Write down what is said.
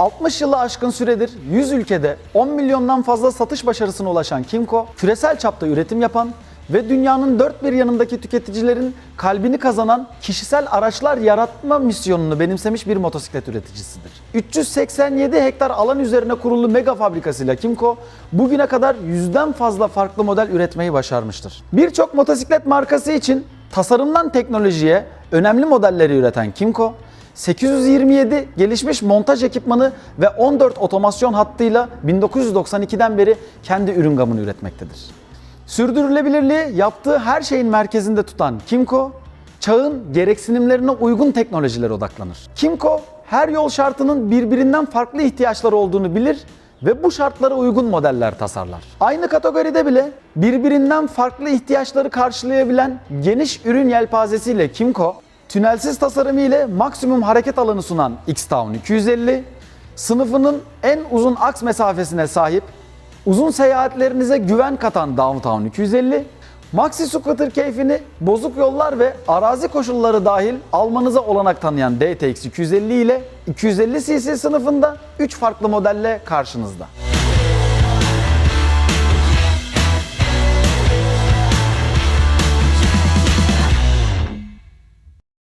60 yılı aşkın süredir 100 ülkede 10 milyondan fazla satış başarısına ulaşan Kimco, küresel çapta üretim yapan ve dünyanın dört bir yanındaki tüketicilerin kalbini kazanan kişisel araçlar yaratma misyonunu benimsemiş bir motosiklet üreticisidir. 387 hektar alan üzerine kurulu mega fabrikasıyla Kimco bugüne kadar yüzden fazla farklı model üretmeyi başarmıştır. Birçok motosiklet markası için tasarımdan teknolojiye önemli modelleri üreten Kimco, 827 gelişmiş montaj ekipmanı ve 14 otomasyon hattıyla 1992'den beri kendi ürün gamını üretmektedir. Sürdürülebilirliği yaptığı her şeyin merkezinde tutan Kimco, çağın gereksinimlerine uygun teknolojilere odaklanır. Kimco, her yol şartının birbirinden farklı ihtiyaçları olduğunu bilir ve bu şartlara uygun modeller tasarlar. Aynı kategoride bile birbirinden farklı ihtiyaçları karşılayabilen geniş ürün yelpazesiyle Kimco, tünelsiz tasarımı ile maksimum hareket alanı sunan X-Town 250, sınıfının en uzun aks mesafesine sahip Uzun seyahatlerinize güven katan Downtown 250, Maxi Scooter keyfini bozuk yollar ve arazi koşulları dahil almanıza olanak tanıyan DTX 250 ile 250cc sınıfında 3 farklı modelle karşınızda.